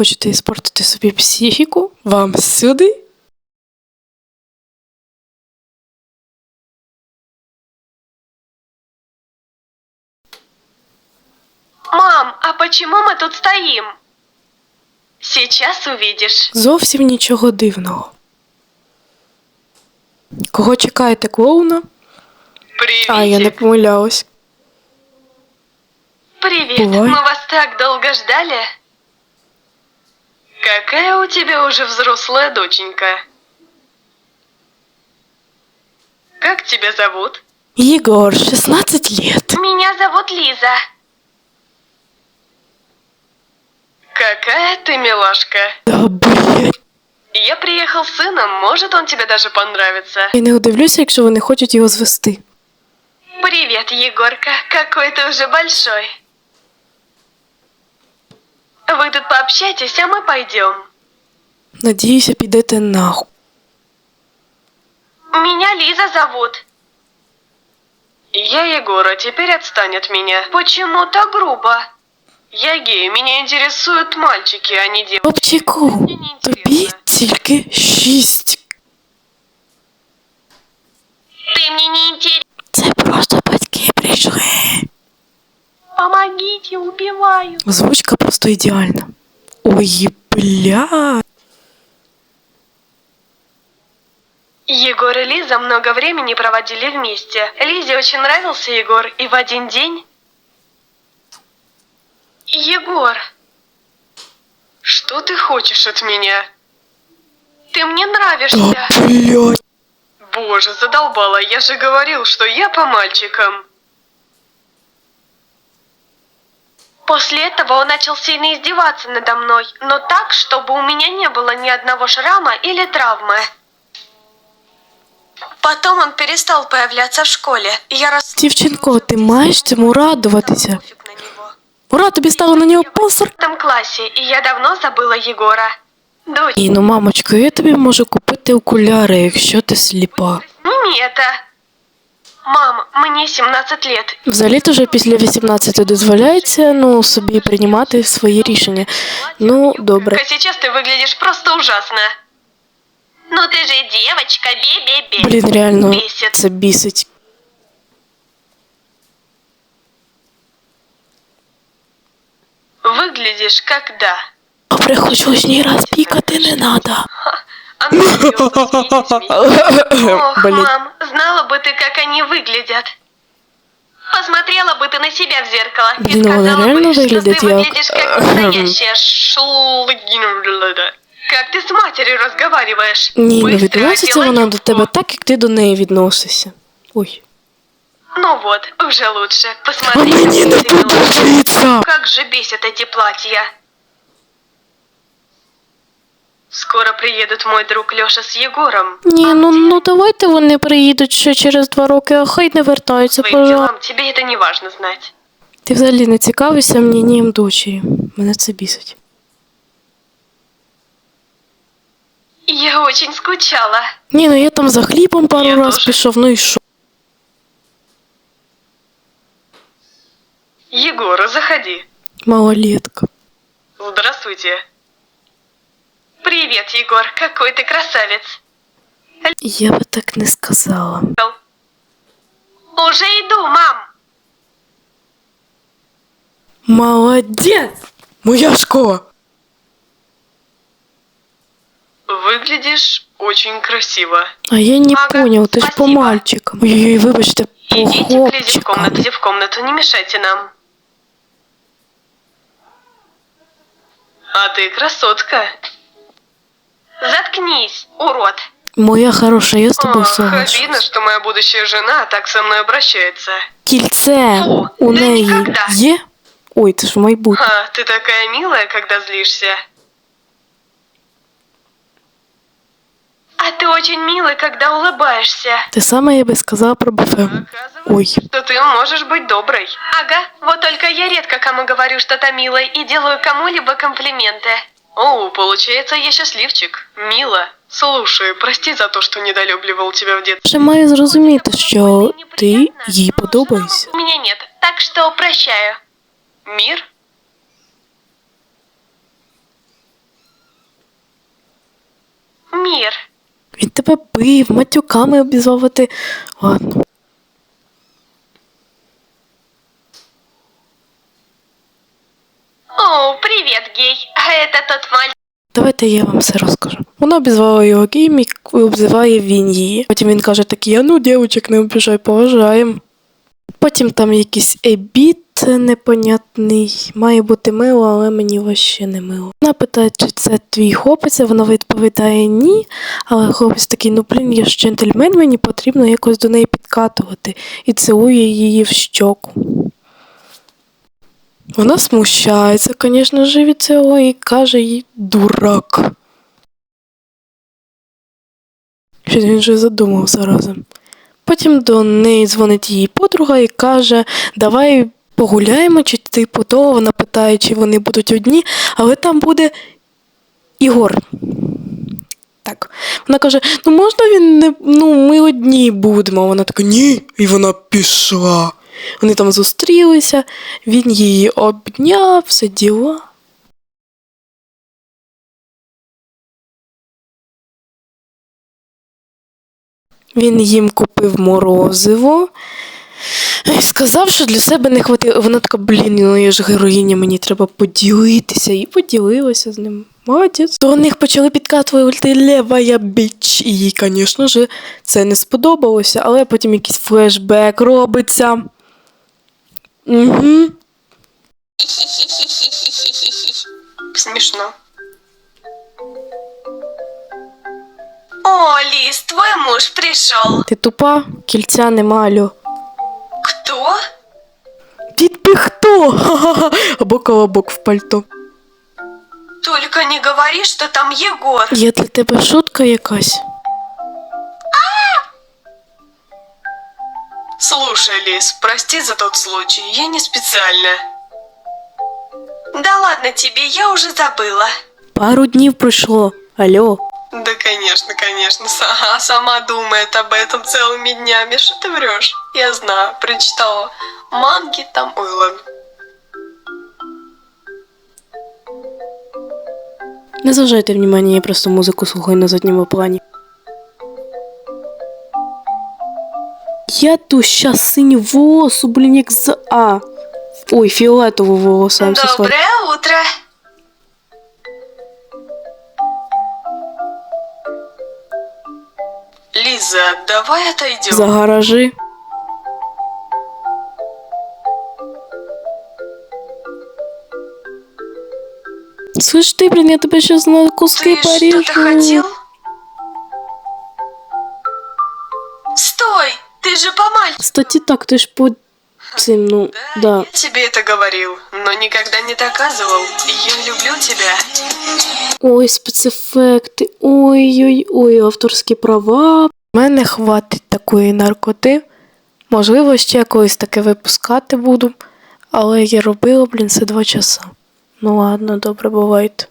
хочете іспортити собі психіку, вам сюди. Мам, а почему мы тут стоим? Сейчас увидишь. Зовсім нічого дивного. Кого чекаєте клоуна? Привет. А, я не помилялась. Привет. Бывай. Мы вас так долго ждали. Какая у тебя уже взрослая доченька? Как тебя зовут? Єгор, 16 лет. Меня зовут Лиза. Какая ты милашка. Да, блядь. Я приехал с сыном, может он тебе даже понравится. Я не удивлюся, якщо вони хочуть його звести. Привет, Егорка. Какой ты уже большой. Вы тут пообщайтесь, а мы пойдем. Надіюся, підете нахуй. Меня Лиза зовут. Я Егора, теперь отстань от меня. Почему так грубо? Я гей, меня интересуют мальчики, а не девочки. Хлопчику, тобі тільки шість. Ты мне не Помогите, убиваю. Озвучка просто ідеальна. Ой, бля. Егор и Лиза много времени проводили вместе. Лизе очень нравился Егор, и в один день... Егор, что ты хочешь от меня? Ты мне нравишься. Да, блядь. Боже, задолбала, я же говорил, что я по мальчикам. После этого он начал сильно издеваться надо мной, но так, чтобы у меня не было ни одного шрама или травмы. Потом он перестал появляться в школе. и Я рос... Дівчинко, ти маєш цьому радуватися. Пофиг на него. Ура, тобі стало на нього посер. В этом классе, и я давно забыла Егора. Дочь, Ні, ну мамочко, я тобі можу купити окуляри, якщо ти сліпа. сними это. Мам, мне 17 лет. Взагалі-то вже після 18 дозволяється ну, собі приймати свої рішення. Ну, добре. А сейчас ты выглядишь просто ужасно. Ну ты же девочка, бе-бе-бе. Блін, реально, Бесит. це бісить. Выглядишь как да. Добре, хоч лишній раз пікати не надо. Ох, Блін. мам, знала бы ты, как они выглядят. Посмотрела бы ты на себя в зеркало и Блин, ну она сказала реально бы, что выглядит ты як- выглядишь как настоящая шлыгина. Как ты с матерью разговариваешь? Ні, ну Быстро відноситься одела вона до юбку. тебе так, як ти до неї відносишся. Ой. Ну вот, уже лучше. А Посмотри, мені не как ты милая. подобається. Как же бесят эти платья. Скоро приедут мой друг Лёша с Егором. Ні, ну, ну давайте вони приїдуть ще через два роки, а хай не вертаються, Своим пожалуйста. делам тебе это не важно знать. Ти взагалі не цікавишся мненням дочері. Мене це бісить. Я очень скучала. Ні, ну я там за хлібом пару Я раз теж. пішов, ну і що? Егор, заходи. Малолетка. Здравствуйте. Привет, Егор. Какой ты красавец. Я би так не сказала. Уже иду, мам. Молодець! Моя школа! Выглядишь очень красиво. А я не Ага, понял, ти ж по мальчикам. Ой-ой, вибачте, по Идите Лизе в хлопчикам. комнату, иди в комнату, не мешайте нам. А ты красотка. Заткнись, урод. Моя хороша, я з тобою Ох, соглашусь. обидно, что моя будущая жена так со мной обращается. Кільце Фу, у да неї нікогда. є? Ой, це ж майбутнє. А, ты такая милая, когда злишься. А ты очень милый, когда улыбаешься. Те саме я би сказала про буфе. Оказывается, Ой. что ты можешь быть доброй. Ага, вот только я редко кому говорю что-то милое и делаю кому-либо комплименты. О, получается, я счастливчик. Мила, Слушай, прости за то, що недолюбливал тебя в детстве. Ще має зрозуміти, що ти їй подобаєшся. У мене нет, так що прощаю. Мір? Мір. Він тебе бив, матюками обізвавати. Ладно. О, привет, гей. Это тот мальчик. Давайте я вам все розкажу. Вона обізвала його геєм і обзиває він її. Потім він каже такий, а ну, дівчик, не обіжай, поважаємо. Потім там якийсь ебіт непонятний. Має бути мило, але мені вообще не мило. Вона питає, чи це твій хлопець, а вона відповідає ні. Але хлопець такий, ну блін, я ж джентльмен, мені потрібно якось до неї підкатувати. І цілує її в щоку. Вона смущається, звісно ж, від цього і каже їй дурак. Щось він вже задумався разом. Потім до неї дзвонить її подруга і каже: Давай погуляємо, чи типу того. Вона питає, чи вони будуть одні, але там буде Ігор. Так. Вона каже: ну можна він не. Ну, ми одні будемо. Вона така, ні. І вона пішла. Вони там зустрілися, він її обняв, все діла. Він їм купив морозиво. І Сказав, що для себе не хватило. Вона така, блін, ну я ж героїня, мені треба поділитися. І поділилася з ним. Молодець. До них почали підкатувати левая біч. І їй, звісно ж, це не сподобалося, але потім якийсь флешбек робиться. Угу. Смешно. О, Лиз, твой муж пришел. Ти тупа, кільця нема, алло. Кто? Підпи хто? Ха-ха-ха. Або колобок в пальто. Только не говори, что там Егор. Є для тебе шутка якась? Слушай, Лиз, прости за тот случай, я не специально. Да ладно тебе, я уже забыла. Пару днів пройшло. Алло. Да, конечно, конечно, Ага, сама думает об этом целыми днями. Что ты врешь? Я знаю, прочитала. Манги там, ладно. Не зважайте внимання, я просто музику слухаю на задньому плані. Я ту щас синю волосу, блін, як за. А. Ой, фіолетову волосу. I'm so sorry. Доброе утро. Лиза, давай отойдем. За гаражі. Слышь ты, блин, я тебе сейчас на куски Ты порежу. что-то хотел? Кстати, так, ты ж по цим, ну, да. Я тебе это говорил, но никогда не доказывал. Я люблю тебя. Ой, спецефекти, ой-ой-ой, авторські права. У мене хватить такої наркоти. Можливо, ще колись таке випускати буду, але я робила, блін, це два часа. Ну ладно, добре, бувайте.